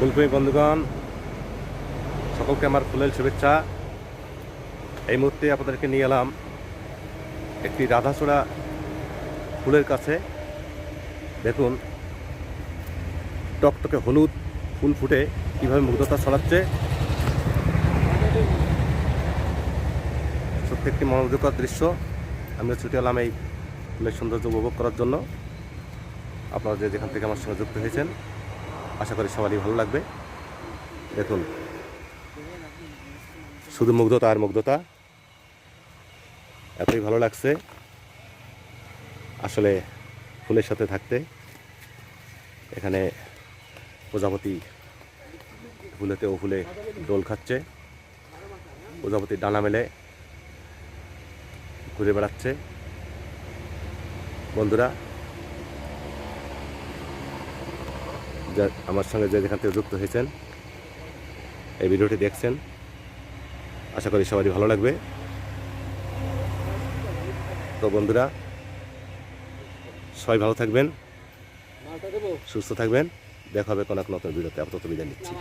ফুলপ্রেমী বন্ধুগণ, সকলকে আমার ফুলের শুভেচ্ছা। এই মুহূর্তে আপনাদেরকে নিয়ে এলাম একটি রাধাচূড়া ফুলের কাছে। দেখুন, টকটকে হলুদ ফুল ফুটে কীভাবে মুগ্ধতা ছড়াচ্ছে। সত্যি একটি মনোমুগ্ধকর দৃশ্য। আমিও ছুটে এলাম এই ফুলের সৌন্দর্য উপভোগ করার জন্য। আপনারা যে যেখান থেকে আমার সঙ্গে যুক্ত হয়েছেন আশা করি সবারই ভালো লাগবে। দেখুন, শুধু মুগ্ধতা আর মুগ্ধতা। এতই ভালো লাগছে আসলে ফুলের সাথে থাকতে। এখানে প্রজাপতি ফুলেতে ও ফুলে দোল খাচ্ছে। প্রজাপতি ডানা মেলে ঘুরে বেড়াচ্ছে। বন্ধুরা যা আমার সঙ্গে যে যেখান থেকে যুক্ত হয়েছেন, এই ভিডিওটি দেখছেন, আশা করি সবারই ভালো লাগবে। তো বন্ধুরা, সবাই ভালো থাকবেন, সুস্থ থাকবেন, দেখা হবে কোনো এক নতুন ভিডিওতে। আপাতত বিদায় নিচ্ছি।